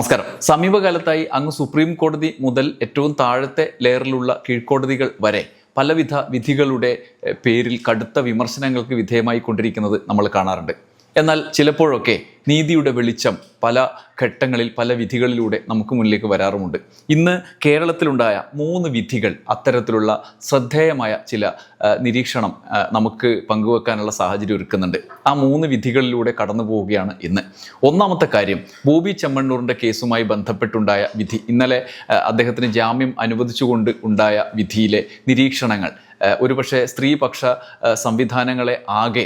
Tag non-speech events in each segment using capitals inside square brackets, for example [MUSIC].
നമസ്കാരം. സമീപകാലത്തായി അങ്ങ് സുപ്രീം കോടതി മുതൽ ഏറ്റവും താഴത്തെ ലെയറിലുള്ള കീഴ്ക്കോടതികൾ വരെ പലവിധ വിധികളുടെ പേരിൽ കടുത്ത വിമർശനങ്ങൾക്ക് വിധേയമായി കൊണ്ടിരിക്കുന്നത് നമ്മൾ കാണാറുണ്ട്. എന്നാൽ ചിലപ്പോഴൊക്കെ നീതിയുടെ വെളിച്ചം പല ഘട്ടങ്ങളിൽ പല വിധികളിലൂടെ നമുക്ക് മുന്നിലേക്ക് വരാറുമുണ്ട്. ഇന്ന് കേരളത്തിലുണ്ടായ മൂന്ന് വിധികൾ അത്തരത്തിലുള്ള ശ്രദ്ധേയമായ ചില നിരീക്ഷണം നമുക്ക് പങ്കുവെക്കാനുള്ള സാഹചര്യം ഒരുക്കുന്നുണ്ട്. ആ മൂന്ന് വിധികളിലൂടെ കടന്നു പോവുകയാണ് ഇന്ന്. ഒന്നാമത്തെ കാര്യം ബോബി ചെമ്മണ്ണൂറിന്റെ കേസുമായി ബന്ധപ്പെട്ടുണ്ടായ വിധി. ഇന്നലെ അദ്ദേഹത്തിന് ജാമ്യം അനുവദിച്ചുകൊണ്ട് ഉണ്ടായ വിധിയിലെ നിരീക്ഷണങ്ങൾ ഒരുപക്ഷെ സ്ത്രീപക്ഷ സംവിധാനങ്ങളെ ആകെ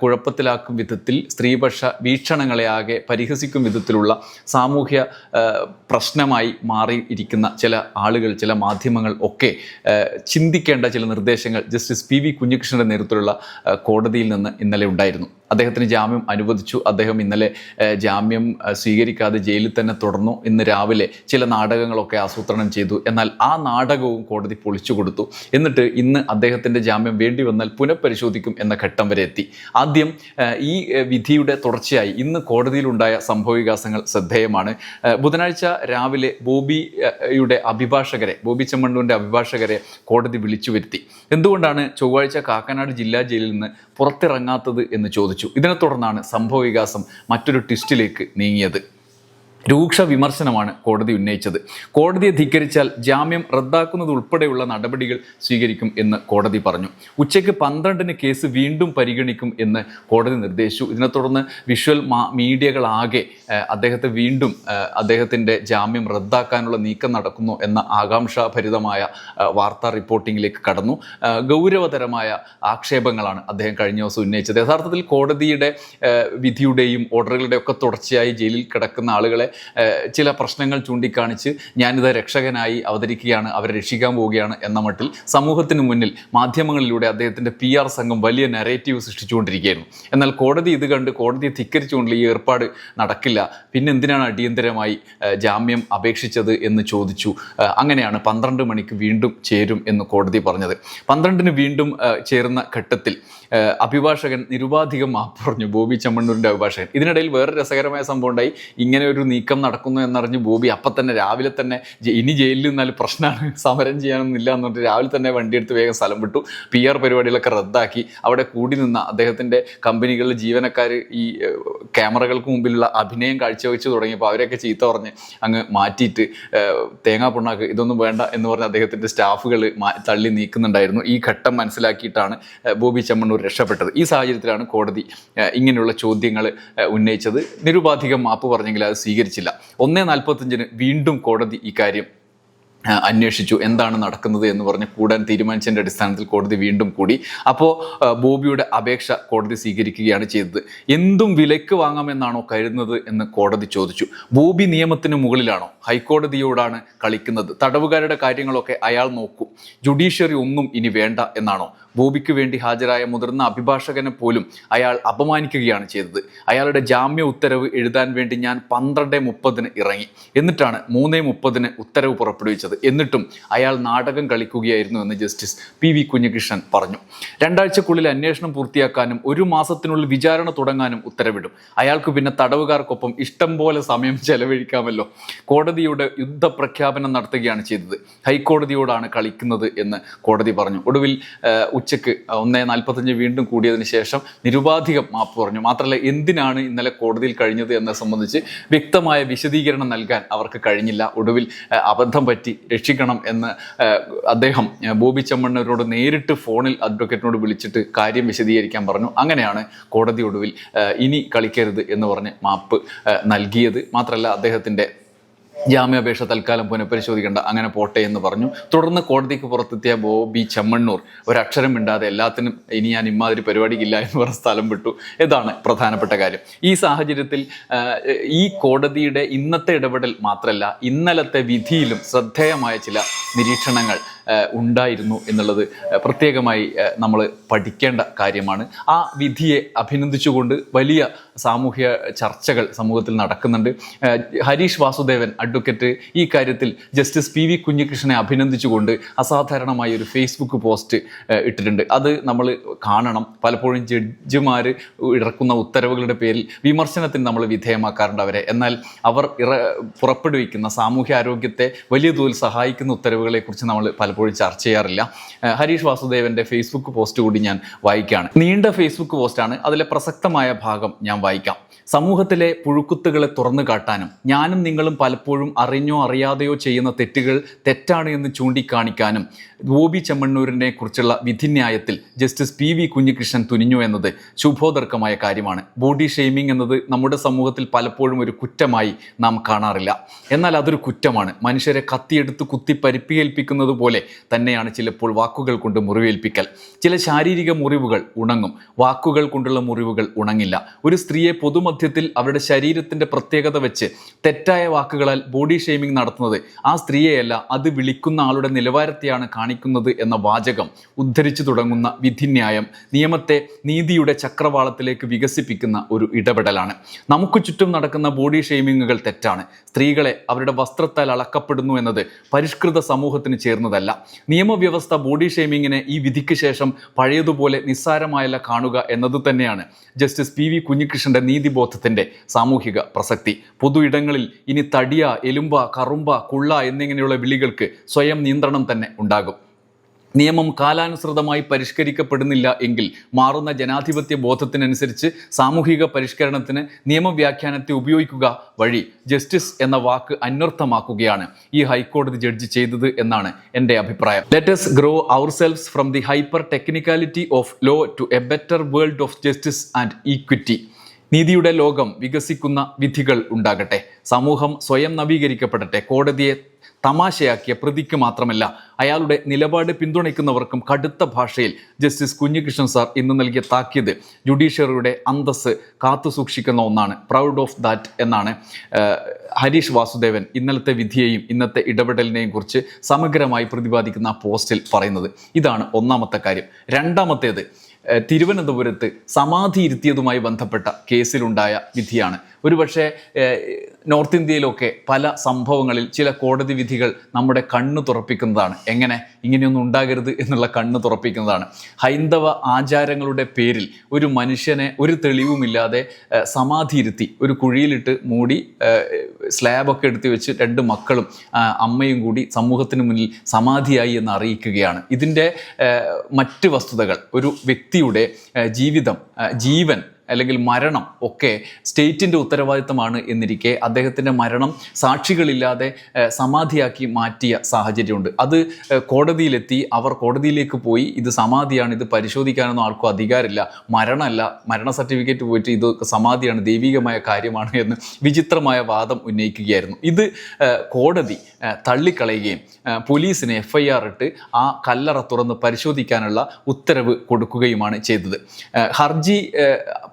കുഴപ്പത്തിലാക്കും വിധത്തിൽ സ്ത്രീപക്ഷ വീക്ഷണങ്ങളെ ആകെ പരിഹസിക്കും വിധത്തിലുള്ള സാമൂഹ്യ പ്രശ്നമായി മാറിയിരിക്കുന്ന ചില ആളുകൾ ചില മാധ്യമങ്ങൾ ഒക്കെ ചിന്തിക്കേണ്ട ചില നിർദ്ദേശങ്ങൾ ജസ്റ്റിസ് പി വി കുഞ്ഞികൃഷ്ണന്റെ നേതൃത്വത്തിലുള്ള കോടതിയിൽ നിന്ന് ഇന്നലെ ഉണ്ടായിരുന്നു. അദ്ദേഹത്തിന് ജാമ്യം അനുവദിച്ചു. അദ്ദേഹം ഇന്നലെ ജാമ്യം സ്വീകരിക്കാതെ ജയിലിൽ തന്നെ തുടർന്നു. ഇന്ന് രാവിലെ ചില നാടകങ്ങളൊക്കെ ആസൂത്രണം ചെയ്തു. എന്നാൽ ആ നാടകവും കോടതി പൊളിച്ചു കൊടുത്തു. എന്നിട്ട് ഇന്ന് അദ്ദേഹത്തിന്റെ ജാമ്യം വേണ്ടി വന്നാൽ പുനഃപരിശോധിക്കും എന്ന ഘട്ടം വരെ എത്തി. ആദ്യം ഈ വിധിയുടെ തുടർച്ചയായി ഇന്ന് കോടതിയിലുണ്ടായ സംഭവവികാസങ്ങൾ ശ്രദ്ധേയമാണ്. ബുധനാഴ്ച രാവിലെ ബോബിയുടെ യുടെ അഭിഭാഷകരെ ബോബി ചെമ്മണ്ണൂന്റെ അഭിഭാഷകരെ കോടതി വിളിച്ചു വരുത്തി. എന്തുകൊണ്ടാണ് ചൊവ്വാഴ്ച കാക്കനാട് ജില്ലാ ജയിലിൽ നിന്ന് പുറത്തിറങ്ങാത്തത് എന്ന് ചോദിച്ചു. ഇതിനെ തുടർന്നാണ് സംഭവവികാസം മറ്റൊരു ട്വിസ്റ്റിലേക്ക് നീങ്ങിയത്. രൂക്ഷ വിമർശനമാണ് കോടതി ഉന്നയിച്ചത്. കോടതിയെ ധിക്കരിച്ചാൽ ജാമ്യം റദ്ദാക്കുന്നത് ഉൾപ്പെടെയുള്ള നടപടികൾ സ്വീകരിക്കും എന്ന് കോടതി പറഞ്ഞു. ഉച്ചയ്ക്ക് പന്ത്രണ്ടിന് കേസ് വീണ്ടും പരിഗണിക്കും എന്ന് കോടതി നിർദ്ദേശിച്ചു. ഇതിനെ തുടർന്ന് വിഷ്വൽ മീഡിയകളാകെ അദ്ദേഹത്തെ വീണ്ടും അദ്ദേഹത്തിന്റെ ജാമ്യം റദ്ദാക്കാനുള്ള നീക്കം നടക്കുന്നു എന്ന ആകാംക്ഷാഭരിതമായ വാർത്താ റിപ്പോർട്ടിങ്ങിലേക്ക് കടന്നു. ഗൗരവതരമായ ആക്ഷേപങ്ങളാണ് അദ്ദേഹം കഴിഞ്ഞ ദിവസം ഉന്നയിച്ചത്. യഥാർത്ഥത്തിൽ കോടതിയുടെ വിധിയുടെയും ഓർഡറുകളുടെയും ഒക്കെ തുടർച്ചയായി ജയിലിൽ കിടക്കുന്ന ആളുകളെ ചില പ്രശ്നങ്ങൾ ചൂണ്ടിക്കാണിച്ച് ഞാനിത് രക്ഷകനായി അവതരിക്കുകയാണ് അവരെ രക്ഷിക്കാൻ പോവുകയാണ് എന്ന മട്ടിൽ സമൂഹത്തിന് മുന്നിൽ മാധ്യമങ്ങളിലൂടെ അദ്ദേഹത്തിന്റെ പി ആർ സംഘം വലിയ നെറേറ്റീവ് സൃഷ്ടിച്ചുകൊണ്ടിരിക്കുകയായിരുന്നു. എന്നാൽ കോടതി ഇത് കണ്ട് കോടതിയെ ധിക്കരിച്ചുകൊണ്ടുള്ള ഈ ഏർപ്പാട് നടക്കില്ല. പിന്നെ എന്തിനാണ് അടിയന്തരമായി ജാമ്യം അപേക്ഷിച്ചത് എന്ന് ചോദിച്ചു. അങ്ങനെയാണ് പന്ത്രണ്ട് മണിക്ക് വീണ്ടും ചേരും എന്ന് കോടതി പറഞ്ഞത്. പന്ത്രണ്ടിന് വീണ്ടും ചേരുന്ന ഘട്ടത്തിൽ അഭിഭാഷകൻ നിരുപാധികം മാപ്പ് പറഞ്ഞു. ബോബി ചെമ്മണ്ണൂരിന്റെ അഭിഭാഷകൻ. ഇതിനിടയിൽ വേറെ രസകരമായ സംഭവം ഉണ്ടായി. ഇങ്ങനെ ഒരു നീക്കം നടക്കുന്നു എന്നറിഞ്ഞ് ബോബി അപ്പം തന്നെ രാവിലെ തന്നെ ഇനി ജയിലിൽ നിന്നാൽ പ്രശ്നമാണ് [LAUGHS] സമരം ചെയ്യാനൊന്നുമില്ല എന്ന് പറഞ്ഞിട്ട് രാവിലെ തന്നെ വണ്ടിയെടുത്ത് വേഗം സ്ഥലം വിട്ടു. പി ആർ പരിപാടികളൊക്കെ റദ്ദാക്കി. അവിടെ കൂടി നിന്ന അദ്ദേഹത്തിന്റെ കമ്പനികളിലെ ജീവനക്കാർ ഈ ക്യാമറകൾക്ക് മുമ്പിലുള്ള അഭിനയം കാഴ്ചവെച്ച് തുടങ്ങിയപ്പോൾ അവരെയൊക്കെ ചീത്ത പറഞ്ഞ് അങ്ങ് മാറ്റിയിട്ട് തേങ്ങാ പുണ്ണാക്ക് ഇതൊന്നും വേണ്ട എന്ന് പറഞ്ഞ് അദ്ദേഹത്തിന്റെ സ്റ്റാഫുകൾ തള്ളി നീക്കുന്നുണ്ടായിരുന്നു. ഈ ഘട്ടം മനസ്സിലാക്കിയിട്ടാണ് ബോബി ചെമ്മണ്ണൂർ രക്ഷപ്പെട്ടത്. ഈ സാഹചര്യത്തിലാണ് കോടതി ഇങ്ങനെയുള്ള ചോദ്യങ്ങൾ ഉന്നയിച്ചത്. നിരുപാധികം മാപ്പ് പറഞ്ഞെങ്കിൽ അത് സ്വീകരിച്ചില്ല ഒന്നേ നാൽപ്പത്തഞ്ചിന് വീണ്ടും കോടതി ഇക്കാര്യം അന്വേഷിച്ചു. എന്താണ് നടക്കുന്നത് എന്ന് പറഞ്ഞ് കൂടാൻ തീരുമാനിച്ചതിന്റെ അടിസ്ഥാനത്തിൽ കോടതി വീണ്ടും കൂടി. അപ്പോൾ ബോബിയുടെ അപേക്ഷ കോടതി സ്വീകരിക്കുകയാണ് ചെയ്തത്. എന്തും വിലയ്ക്ക് വാങ്ങാമെന്നാണോ കരുതുന്നത് എന്ന് കോടതി ചോദിച്ചു. ബോബി നിയമത്തിന് മുകളിലാണോ? ഹൈക്കോടതിയോടാണ് കളിക്കുന്നത്. തടവുകാരുടെ കാര്യങ്ങളൊക്കെ അയാൾ നോക്കും. ജുഡീഷ്യറി ഒന്നും ഇനി വേണ്ട എന്നാണോ ബോബിക്ക് വേണ്ടി ഹാജരായ മുതിർന്ന അഭിഭാഷകനെ പോലും അയാൾ അപമാനിക്കുകയാണ് ചെയ്തത്. അയാളുടെ ജാമ്യ ഉത്തരവ് എഴുതാൻ വേണ്ടി ഞാൻ പന്ത്രണ്ട് മുപ്പതിന് ഇറങ്ങി. എന്നിട്ടാണ് മൂന്നേ മുപ്പതിന് ഉത്തരവ് പുറപ്പെടുവിച്ചത്. എന്നിട്ടും അയാൾ നാടകം കളിക്കുകയായിരുന്നു എന്ന് ജസ്റ്റിസ് പി വി കുഞ്ഞികൃഷ്ണൻ പറഞ്ഞു. രണ്ടാഴ്ചക്കുള്ളിൽ അന്വേഷണം പൂർത്തിയാക്കാനും ഒരു മാസത്തിനുള്ളിൽ വിചാരണ തുടങ്ങാനും ഉത്തരവിടും. അയാൾക്ക് പിന്നെ തടവുകാർക്കൊപ്പം ഇഷ്ടം പോലെ സമയം ചെലവഴിക്കാമല്ലോ. കോടതിയുടെ യുദ്ധപ്രഖ്യാപനം നടത്തുകയാണ് ചെയ്തത്. ഹൈക്കോടതിയോടാണ് കളിക്കുന്നത് എന്ന് കോടതി പറഞ്ഞു. ഒടുവിൽ ഉച്ചയ്ക്ക് ഒന്നേ നാൽപ്പത്തഞ്ച് വീണ്ടും കൂടിയതിന് ശേഷം നിരുപാധികം മാപ്പ് പറഞ്ഞു മാത്രമല്ല എന്തിനാണ് ഇന്നലെ കോടതിയിൽ കഴിഞ്ഞത് എന്നെ സംബന്ധിച്ച് വ്യക്തമായ വിശദീകരണം നൽകാൻ അവർക്ക് കഴിഞ്ഞില്ല. ഒടുവിൽ അബദ്ധം പറ്റി രക്ഷിക്കണം എന്ന് അദ്ദേഹം ബോബി ചെമ്മണ്ണൂരോട് നേരിട്ട് ഫോണിൽ അഡ്വക്കേറ്റിനോട് വിളിച്ചിട്ട് കാര്യം വിശദീകരിക്കാൻ പറഞ്ഞു. അങ്ങനെയാണ് കോടതി ഒടുവിൽ ഇനി കളിക്കരുത് എന്ന് പറഞ്ഞ് മാപ്പ് നൽകിയത്. മാത്രമല്ല അദ്ദേഹത്തിന്റെ ജാമ്യാപേക്ഷ തൽക്കാലം പുനഃപരിശോധിക്കേണ്ട. അങ്ങനെ പോട്ടെ എന്ന് പറഞ്ഞു. തുടർന്ന് കോടതിക്ക് പുറത്തെത്തിയ ബോബി ചെമ്മണ്ണൂർ. ഒരക്ഷരം മിണ്ടാതെ എല്ലാത്തിനും ഇനി ഞാൻ ഇമാതിരി പരിപാടിക്കില്ല എന്ന് പറഞ്ഞ സ്ഥലം വിട്ടു. ഇതാണ് പ്രധാനപ്പെട്ട കാര്യം. ഈ സാഹചര്യത്തിൽ ഈ കോടതിയുടെ ഇന്നത്തെ ഇടപെടൽ മാത്രമല്ല ഇന്നലത്തെ വിധിയിലും ശ്രദ്ധേയമായ ചില നിരീക്ഷണങ്ങൾ ഉണ്ടായിരുന്നു എന്നുള്ളത് പ്രത്യേകമായി നമ്മൾ പഠിക്കേണ്ട കാര്യമാണ്. ആ വിധിയെ അഭിനന്ദിച്ചുകൊണ്ട് വലിയ സാമൂഹ്യ ചർച്ചകൾ സമൂഹത്തിൽ നടക്കുന്നുണ്ട്. ഹരീഷ് വാസുദേവൻ അഡ്വക്കേറ്റ് ഈ കാര്യത്തിൽ ജസ്റ്റിസ് പി വി കുഞ്ഞികൃഷ്ണനെ അഭിനന്ദിച്ചുകൊണ്ട് അസാധാരണമായ ഒരു ഫേസ്ബുക്ക് പോസ്റ്റ് ഇട്ടിട്ടുണ്ട്. അത് നമ്മൾ കാണണം. പലപ്പോഴും ജഡ്ജിമാർ ഇറക്കുന്ന ഉത്തരവുകളുടെ പേരിൽ വിമർശനത്തിന് നമ്മൾ വിധേയമാക്കാറുണ്ട് അവരെ. എന്നാൽ അവർ ഇറ പുറപ്പെടുവിക്കുന്ന സാമൂഹ്യ ആരോഗ്യത്തെ വലിയ തോതിൽ സഹായിക്കുന്ന ഉത്തരവുകളെക്കുറിച്ച് നമ്മൾ നമ്മൾ പലപ്പോഴും ചർച്ച ചെയ്യാറില്ല. ഹരീഷ് വാസുദേവന്റെ ഫേസ്ബുക്ക് പോസ്റ്റ് കൂടി ഞാൻ വായിക്കുകയാണ്. നീണ്ട ഫേസ്ബുക്ക് പോസ്റ്റാണ് അതിലെ പ്രസക്തമായ ഭാഗം ഞാൻ വായിക്കാം. സമൂഹത്തിലെ പുഴുക്കുത്തുകളെ തുറന്നു കാട്ടാനും ഞാനും നിങ്ങളും പലപ്പോഴും അറിഞ്ഞോ അറിയാതെയോ ചെയ്യുന്ന തെറ്റുകൾ തെറ്റാണ് എന്ന് ചൂണ്ടിക്കാണിക്കാനും ഗോപി ചെമ്മണ്ണൂരിനെ കുറിച്ചുള്ള വിധിന്യായത്തിൽ ജസ്റ്റിസ് പി വി കുഞ്ഞികൃഷ്ണൻ തുനിഞ്ഞു എന്നത് ശുഭോദർക്കമായ കാര്യമാണ്. ബോഡി ഷെയ്മിംഗ് എന്നത് നമ്മുടെ സമൂഹത്തിൽ പലപ്പോഴും ഒരു കുറ്റമായി നാം കാണാറില്ല. എന്നാൽ അതൊരു കുറ്റമാണ്. മനുഷ്യരെ കത്തിയെടുത്ത് കുത്തി പരിപ്പിയേൽപ്പിക്കുന്നത് പോലെ തന്നെയാണ് ചിലപ്പോൾ വാക്കുകൾ കൊണ്ട് മുറിവേൽപ്പിക്കൽ. ചില ശാരീരിക മുറിവുകൾ ഉണങ്ങും. വാക്കുകൾ കൊണ്ടുള്ള മുറിവുകൾ ഉണങ്ങില്ല. ഒരു സ്ത്രീയെ പൊതുമധ്യത്തിൽ അവരുടെ ശരീരത്തിന്റെ പ്രത്യേകത വെച്ച് തെറ്റായ വാക്കുകളാൽ ബോഡി ഷെയ്മിംഗ് നടത്തുന്നത് ആ സ്ത്രീയെയല്ല അത് വിളിക്കുന്ന ആളുടെ നിലവാരത്തെയാണ് കാണിക്കുന്നത് എന്ന വാചകം ഉദ്ധരിച്ചു തുടങ്ങുന്ന വിധിന്യായം നിയമത്തെ നീതിയുടെ ചക്രവാളത്തിലേക്ക് വികസിപ്പിക്കുന്ന ഒരു ഇടപെടലാണ്. നമുക്ക് ചുറ്റും നടക്കുന്ന ബോഡി ഷെയ്മിങ്ങുകൾ തെറ്റാണ്. സ്ത്രീകളെ അവരുടെ വസ്ത്രത്താൽ അളക്കപ്പെടുന്നു എന്നത് പരിഷ്കൃത സമൂഹത്തിന് ചേർന്നതല്ല. നിയമവ്യവസ്ഥ ബോഡി ഷെയ്മിങ്ങിനെ ഈ വിധിക്ക് ശേഷം പഴയതുപോലെ നിസ്സാരമായല്ല കാണുക എന്നത് തന്നെയാണ് ജസ്റ്റിസ് പി വി കുഞ്ഞികൃഷ്ണന്റെ നീതിബോധത്തിന്റെ സാമൂഹിക പ്രസക്തി. പൊതു ഇടങ്ങളിൽ ഇനി തടിയ എലുമ്പ കറുമ്പ കുള്ള എന്നിങ്ങനെയുള്ള വിളികൾക്ക് സ്വയം നിയന്ത്രണം തന്നെ ഉണ്ടാകും. നിയമം കാലാനുസൃതമായി പരിഷ്കരിക്കപ്പെടുന്നില്ല എങ്കിൽ മാറുന്ന ജനാധിപത്യ ബോധത്തിനനുസരിച്ച് സാമൂഹിക പരിഷ്കരണത്തിന് നിയമവ്യാഖ്യാനത്തെ ഉപയോഗിക്കുക വഴി ജസ്റ്റിസ് എന്ന വാക്ക് അന്വർത്ഥമാക്കുകയാണ് ഈ ഹൈക്കോടതി ജഡ്ജ് ചെയ്തത് എന്നാണ് എന്റെ അഭിപ്രായം. Let's grow our selfs from the hyper technicality of law to a better world of justice and equity നീതിയുടെ ലോകം വികസിക്കുന്ന വിധികൾ ഉണ്ടാകട്ടെ. സമൂഹം സ്വയം നവീകരിക്കപ്പെടട്ടെ. കോടതിയെ തമാശയാക്കിയ പ്രതിക്ക് മാത്രമല്ല അയാളുടെ നിലപാട് പിന്തുണയ്ക്കുന്നവർക്കും കടുത്ത ഭാഷയിൽ ജസ്റ്റിസ് കുഞ്ഞികൃഷ്ണൻ സാർ ഇന്ന് നൽകിയ താക്കീത് ജുഡീഷ്യറിയുടെ അന്തസ് കാത്തു സൂക്ഷിക്കുന്ന ഒന്നാണ്. പ്രൗഡ് ഓഫ് ദാറ്റ് എന്നാണ് ഹരീഷ് വാസുദേവൻ ഇന്നലത്തെ വിധിയെയും ഇന്നത്തെ ഇടപെടലിനെയും കുറിച്ച് സമഗ്രമായി പ്രതിപാദിക്കുന്ന പോസ്റ്റിൽ പറയുന്നത്. ഇതാണ് ഒന്നാമത്തെ കാര്യം. രണ്ടാമത്തേത് തിരുവനന്തപുരത്ത് സമാധി ഇരുത്തിയതുമായി ബന്ധപ്പെട്ട കേസിലുണ്ടായ വിധിയാണ്. ഒരുപക്ഷെ നോർത്ത് ഇന്ത്യയിലൊക്കെ പല സംഭവങ്ങളിൽ ചില കോടതി വിധികൾ നമ്മുടെ കണ്ണ് തുറപ്പിക്കുന്നതാണ്. എങ്ങനെ? ഇങ്ങനെയൊന്നും ഉണ്ടാകരുത് എന്നുള്ള കണ്ണ് തുറപ്പിക്കുന്നതാണ്. ഹൈന്ദവ ആചാരങ്ങളുടെ പേരിൽ ഒരു മനുഷ്യനെ ഒരു തെളിവുമില്ലാതെ ഏഹ്, സമാധി ഇരുത്തി ഒരു കുഴിയിലിട്ട് മൂടി സ്ലാബൊക്കെ എടുത്ത് വെച്ച് രണ്ട് മക്കളും അമ്മയും കൂടി സമൂഹത്തിന് മുന്നിൽ സമാധിയായി എന്ന് അറിയിക്കുകയാണ്. ഇതിന്റെ മറ്റ് വസ്തുതകൾ ഒരു വ്യക്തിയുടെ ജീവിതം ജീവൻ അല്ലെങ്കിൽ മരണം ഒക്കെ സ്റ്റേറ്റിന്റെ ഉത്തരവാദിത്തമാണ് എന്നിരിക്കെ അദ്ദേഹത്തിന്റെ മരണം സാക്ഷികളില്ലാതെ സമാധിയാക്കി മാറ്റിയ സാഹചര്യമുണ്ട്. അത് കോടതിയിലെത്തി അവർ കോടതിയിലേക്ക് പോയി ഇത് സമാധിയാണ് ഇത് പരിശോധിക്കാനൊന്നും ആർക്കും അധികാരമില്ല. മരണമല്ല മരണ സർട്ടിഫിക്കറ്റ് പോയിട്ട് ഇത് സമാധിയാണ് ദൈവികമായ കാര്യമാണ് എന്ന് വിചിത്രമായ വാദം ഉന്നയിക്കുകയായിരുന്നു. ഇത് കോടതി തള്ളിക്കളയുകയും പോലീസിന് എഫ് ഐ ആർ ഇട്ട് ആ കല്ലറ തുറന്ന് പരിശോധിക്കാനുള്ള ഉത്തരവ് കൊടുക്കുകയുമാണ് ചെയ്തത്. ഹർജി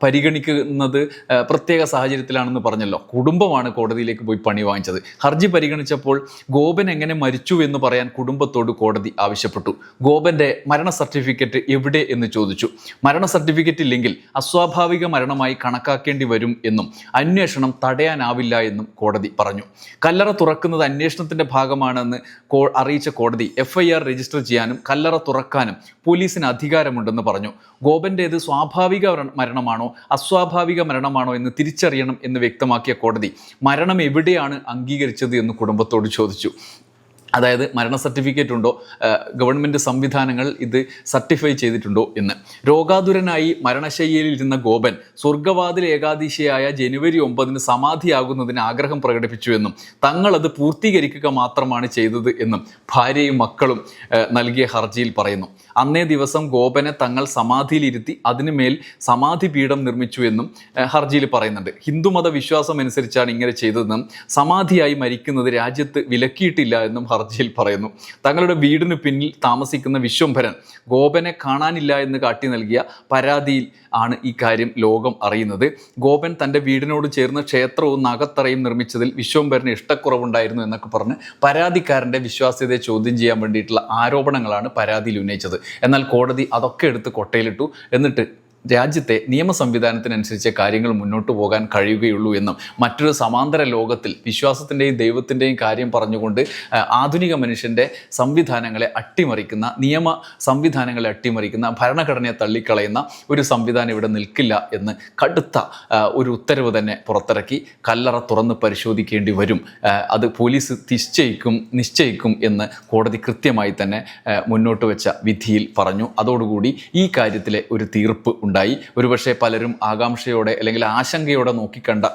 പരിഗണിക്കുന്നത് പ്രത്യേക സാഹചര്യത്തിലാണെന്ന് പറഞ്ഞല്ലോ. കുടുംബമാണ് കോടതിയിലേക്ക് പോയി പണി വാങ്ങിച്ചത്. ഹർജി പരിഗണിച്ചപ്പോൾ ഗോപൻ എങ്ങനെ മരിച്ചു എന്ന് പറയാൻ കുടുംബത്തോട് കോടതി ആവശ്യപ്പെട്ടു. ഗോപന്റെ മരണ സർട്ടിഫിക്കറ്റ് എവിടെ എന്ന് ചോദിച്ചു. മരണ സർട്ടിഫിക്കറ്റ് ഇല്ലെങ്കിൽ അസ്വാഭാവിക മരണമായി കണക്കാക്കേണ്ടി വരും എന്നും അന്വേഷണം തടയാനാവില്ല എന്നും കോടതി പറഞ്ഞു. കല്ലറ തുറക്കുന്നത് അന്വേഷണത്തിന്റെ ഭാഗമാണെന്ന് അറിയിച്ച കോടതി എഫ്ഐആർ രജിസ്റ്റർ ചെയ്യാനും കല്ലറ തുറക്കാനും പോലീസിന് അധികാരമുണ്ടെന്ന് പറഞ്ഞു. ഗോപന്റേത് സ്വാഭാവിക മരണമാണോ അസ്വാഭാവിക മരണമാണോ എന്ന് തിരിച്ചറിയണം എന്ന് വ്യക്തമാക്കിയ കോടതി മരണം എവിടെയാണ് അംഗീകരിച്ചത് എന്ന് കുടുംബത്തോട് ചോദിച്ചു. അതായത് മരണ സർട്ടിഫിക്കറ്റ് ഉണ്ടോ ഗവൺമെന്റ് സംവിധാനങ്ങൾ ഇത് സർട്ടിഫൈ ചെയ്തിട്ടുണ്ടോ എന്ന്. രോഗാതുരനായി മരണശൈലിയിൽ ഇരുന്ന ഗോപൻ സ്വർഗവാതിൽ ഏകാദശിയായ ജനുവരി ഒമ്പതിന് സമാധിയാകുന്നതിന് ആഗ്രഹം പ്രകടിപ്പിച്ചു പ്രകടിപ്പിച്ചുവെന്നും തങ്ങളത് പൂർത്തീകരിക്കുക മാത്രമാണ് ചെയ്തത് എന്നും ഭാര്യയും മക്കളും നൽകിയ ഹർജിയിൽ പറയുന്നു. അന്നേ ദിവസം ഗോപനെ തങ്ങൾ സമാധിയിലിരുത്തി അതിനുമേൽ സമാധി പീഠം നിർമ്മിച്ചു എന്നും ഹർജിയിൽ പറയുന്നുണ്ട്. ഹിന്ദുമത വിശ്വാസം അനുസരിച്ചാണ് ഇങ്ങനെ ചെയ്തതെന്നും സമാധിയായി മരിക്കുന്നത് രാജ്യത്ത് വിലക്കിയിട്ടില്ല എന്നും ഹർജി ഹർജിയിൽ പറയുന്നു. തങ്ങളുടെ വീടിന് പിന്നിൽ താമസിക്കുന്ന വിശ്വംഭരൻ ഗോപനെ കാണാനില്ല എന്ന് കാട്ടി നൽകിയ പരാതിയിൽ ആണ് ഈ കാര്യം ലോകം അറിയുന്നത്. ഗോപൻ തന്റെ വീടിനോട് ചേർന്ന ക്ഷേത്രവും നഗത്തറയും നിർമ്മിച്ചതിൽ വിശ്വംഭരന് ഇഷ്ടക്കുറവുണ്ടായിരുന്നു എന്നൊക്കെ പറഞ്ഞ് പരാതിക്കാരന്റെ വിശ്വാസ്യതയെ ചോദ്യം ചെയ്യാൻ വേണ്ടിയിട്ടുള്ള ആരോപണങ്ങളാണ് പരാതിയിൽ ഉന്നയിച്ചത്. എന്നാൽ കോടതി അതൊക്കെ എടുത്ത് കൊട്ടയിലിട്ടു. എന്നിട്ട് രാജ്യത്തെ നിയമ സംവിധാനത്തിനനുസരിച്ച് കാര്യങ്ങൾ മുന്നോട്ട് പോകാൻ കഴിയുകയുള്ളൂ എന്നും മറ്റൊരു സമാന്തര ലോകത്തിൽ വിശ്വാസത്തിന്റെയും ദൈവത്തിന്റെയും കാര്യം പറഞ്ഞുകൊണ്ട് ആധുനിക മനുഷ്യന്റെ സംവിധാനങ്ങളെ അട്ടിമറിക്കുന്ന നിയമ സംവിധാനങ്ങളെ അട്ടിമറിക്കുന്ന ഭരണഘടനയെ തള്ളിക്കളയുന്ന ഒരു സംവിധാനം ഇവിടെ നിൽക്കില്ല എന്ന് കടുത്ത ഒരു ഉത്തരവ് തന്നെ പുറത്തിറക്കി കല്ലറ തുറന്ന് പരിശോധിക്കേണ്ടി വരും. അത് പോലീസ് നിശ്ചയിക്കും നിശ്ചയിക്കും എന്ന് കോടതി കൃത്യമായി തന്നെ മുന്നോട്ട് വെച്ച വിധിയിൽ പറഞ്ഞു. അതോടുകൂടി ഈ കാര്യത്തിലെ ഒരു തീർപ്പ് ഉണ്ടായി. ഒരുപക്ഷെ പലരും ആകാംക്ഷയോടെ അല്ലെങ്കിൽ ആശങ്കയോടെ നോക്കിക്കണ്ട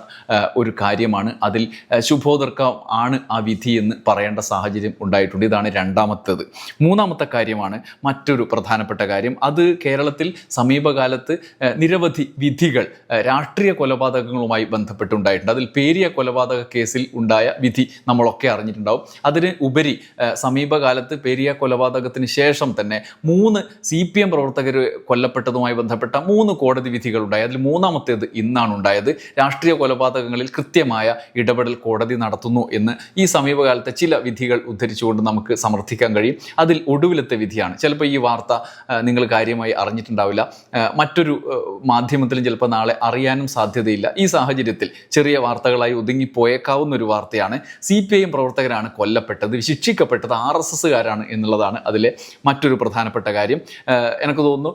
ഒരു കാര്യമാണ്. അതിൽ ശുഭോദർക്ക ആണ് ആ വിധി എന്ന് പറയേണ്ട സാഹചര്യം ഉണ്ടായിട്ടുണ്ട്. ഇതാണ് രണ്ടാമത്തേത്. മൂന്നാമത്തെ കാര്യമാണ് മറ്റൊരു പ്രധാനപ്പെട്ട കാര്യം. അത് കേരളത്തിൽ സമീപകാലത്ത് നിരവധി വിധികൾ രാഷ്ട്രീയ കൊലപാതകങ്ങളുമായി ബന്ധപ്പെട്ടുണ്ടായിട്ടുണ്ട്. അതിൽ പേരിയ കൊലപാതക കേസിൽ ഉണ്ടായ വിധി നമ്മളൊക്കെ അറിഞ്ഞിട്ടുണ്ടാവും. അതിന് ഉപരി സമീപകാലത്ത് പേരിയ കൊലപാതകത്തിന് ശേഷം തന്നെ മൂന്ന് സി പി എം പ്രവർത്തകർ കൊല്ലപ്പെട്ടതുമായി ബന്ധപ്പെട്ട മൂന്ന് കോടതി വിധികൾ ഉണ്ടായി. അതിൽ മൂന്നാമത്തേത് ഇന്നാണ് ഉണ്ടായത്. രാഷ്ട്രീയ കൊലപാതകങ്ങളിൽ കൃത്യമായ ഇടപെടൽ കോടതി നടത്തുന്നു എന്ന് ഈ സമീപകാലത്തെ ചില വിധികൾ ഉദ്ധരിച്ചുകൊണ്ട് നമുക്ക് സമർത്ഥിക്കാൻ കഴിയും. അതിൽ ഒടുവിലത്തെ വിധിയാണ്. ചിലപ്പോൾ ഈ വാർത്ത നിങ്ങൾ കാര്യമായി അറിഞ്ഞിട്ടുണ്ടാവില്ല. മറ്റൊരു മാധ്യമത്തിലും ചിലപ്പോൾ നാളെ അറിയാനും സാധ്യതയില്ല. ഈ സാഹചര്യത്തിൽ ചെറിയ വാർത്തകളായി ഒതുങ്ങിപ്പോയേക്കാവുന്ന ഒരു വാർത്തയാണ് സി പി ഐ എം പ്രവർത്തകരാണ് കൊല്ലപ്പെട്ടത് ശിക്ഷിക്കപ്പെട്ടത് ആർ എസ് എസ്സുകാരാണ് എന്നുള്ളതാണ് അതിലെ മറ്റൊരു പ്രധാനപ്പെട്ട കാര്യം. എനിക്ക് തോന്നുന്നു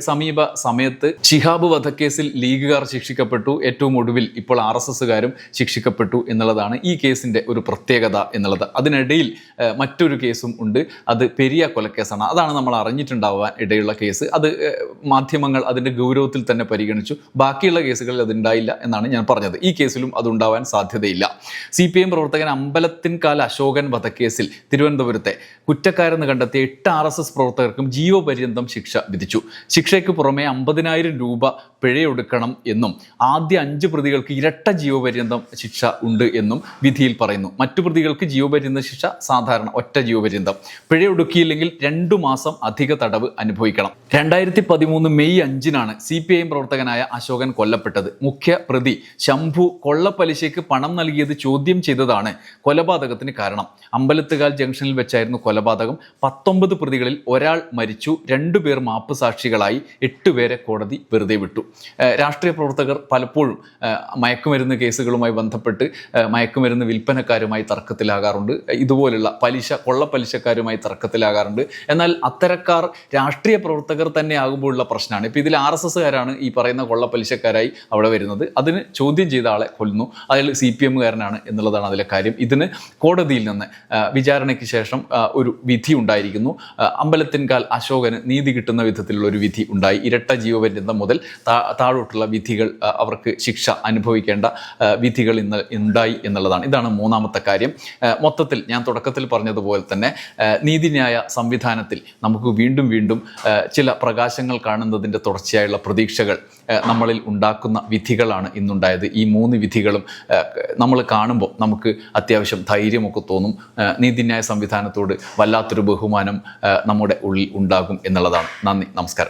സമീപ സമയത്ത് ഷിഹാബ് വധക്കേസിൽ ലീഗുകാർ ശിക്ഷിക്കപ്പെട്ടു. ഏറ്റവും ഒടുവിൽ ഇപ്പോൾ ആർ എസ് എസ്സുകാരും ശിക്ഷിക്കപ്പെട്ടു എന്നുള്ളതാണ് ഈ കേസിന്റെ ഒരു പ്രത്യേകത എന്നുള്ളത്. അതിനിടയിൽ മറ്റൊരു കേസും ഉണ്ട്. അത് പെരിയ കൊലക്കേസാണ്. അതാണ് നമ്മൾ അറിഞ്ഞിട്ടുണ്ടാവാൻ ഇടയുള്ള കേസ്. അത് മാധ്യമങ്ങൾ അതിന്റെ ഗൗരവത്തിൽ തന്നെ പരിഗണിച്ചു. ബാക്കിയുള്ള കേസുകളിൽ അതുണ്ടായില്ല എന്നാണ് ഞാൻ പറഞ്ഞത്. ഈ കേസിലും അതുണ്ടാവാൻ സാധ്യതയില്ല. സി പി എം പ്രവർത്തകൻ അമ്പലത്തിൻകാൽ അശോകൻ വധക്കേസിൽ തിരുവനന്തപുരത്തെ കുറ്റക്കാരെന്ന് കണ്ടെത്തിയ എട്ട് ആർ എസ് എസ് പ്രവർത്തകർക്കും ജീവപര്യന്തം ശിക്ഷ വിധിച്ചു. ശിക്ഷയ്ക്ക് പുറമെ അമ്പതിനായിരം രൂപ പിഴയൊടുക്കണം എന്നും ആദ്യ അഞ്ച് പ്രതികൾക്ക് ഇരട്ട ജീവപര്യന്തം ശിക്ഷ ഉണ്ട് എന്നും വിധിയിൽ പറയുന്നു. മറ്റു പ്രതികൾക്ക് ജീവപര്യന്ത ശിക്ഷ സാധാരണ ഒറ്റ ജീവപര്യന്തം. പിഴയൊടുക്കിയില്ലെങ്കിൽ രണ്ടു മാസം അധിക തടവ് അനുഭവിക്കണം. രണ്ടായിരത്തി പതിമൂന്ന് മെയ് അഞ്ചിനാണ് സി പി ഐ എം പ്രവർത്തകനായ അശോകൻ കൊല്ലപ്പെട്ടത്. മുഖ്യ പ്രതി ശംഭു കൊള്ളപ്പലിശയ്ക്ക് പണം നൽകിയത് ചോദ്യം ചെയ്തതാണ് കൊലപാതകത്തിന് കാരണം. അമ്പലത്തുകാൽ ജംഗ്ഷനിൽ വെച്ചായിരുന്നു കൊലപാതകം. പത്തൊമ്പത് പ്രതികളിൽ ഒരാൾ മരിച്ചു. രണ്ടുപേർ മാപ്പ് സാക്ഷികളായി എട്ടുപേരെ കോടതി വെറുതെ വിട്ടു. രാഷ്ട്രീയ പ്രവർത്തകർ പലപ്പോഴും മയക്കുമരുന്ന് കേസുകളുമായി ബന്ധപ്പെട്ട് മയക്കുമരുന്ന് വിൽപ്പനക്കാരുമായി തർക്കത്തിലാകാറുണ്ട്. ഇതുപോലുള്ള പലിശ കൊള്ളപ്പലിശക്കാരുമായി തർക്കത്തിലാകാറുണ്ട്. എന്നാൽ അത്തരക്കാർ രാഷ്ട്രീയ പ്രവർത്തകർ തന്നെ ആകുമ്പോഴുള്ള പ്രശ്നമാണ്. ഇപ്പോൾ ഇതിൽ ആർ എസ് എസ്സുകാരാണ് ഈ പറയുന്ന കൊള്ളപ്പലിശക്കാരായി അവിടെ വരുന്നത്. അതിന് ചോദ്യം ചെയ്ത ആളെ കൊല്ലുന്നു. അതിൽ സി പി എമ്മുകാരനാണ് എന്നുള്ളതാണ് അതിലെ കാര്യം. ഇതിന് കോടതിയിൽ നിന്ന് വിചാരണയ്ക്ക് ശേഷം ഒരു വിധി ഉണ്ടായിരിക്കുന്നു. അമ്പലത്തിൻകാൽ അശോകന് നീതി കിട്ടുന്ന വിധത്തിലുള്ള ഒരു വിധി ഉണ്ടായി. ഇരട്ട ജീവപര്യന്തം മുതൽ താഴോട്ടുള്ള വിധികൾ അവർക്ക് ശിക്ഷ അനുഭവിക്കേണ്ട വിധികൾ ഇന്ന് ഉണ്ടായി എന്നുള്ളതാണ്. ഇതാണ് മൂന്നാമത്തെ കാര്യം. മൊത്തത്തിൽ ഞാൻ തുടക്കത്തിൽ പറഞ്ഞതുപോലെ തന്നെ നീതിന്യായ സംവിധാനത്തിൽ നമുക്ക് വീണ്ടും വീണ്ടും ചില പ്രകാശങ്ങൾ കാണുന്നതിന്റെ തുടർച്ചയായുള്ള പ്രതീക്ഷകൾ നമ്മളിൽ ഉണ്ടാക്കുന്ന വിധികളാണ് ഇന്നുണ്ടായത്. ഈ മൂന്ന് വിധികളും നമ്മൾ കാണുമ്പോൾ നമുക്ക് അത്യാവശ്യം ധൈര്യമൊക്കെ തോന്നും. നീതിന്യായ സംവിധാനത്തോട് വല്ലാത്തൊരു ബഹുമാനം നമ്മുടെ ഉള്ളിൽ ഉണ്ടാകും എന്നുള്ളതാണ്. നന്ദി നമസ്കാരം.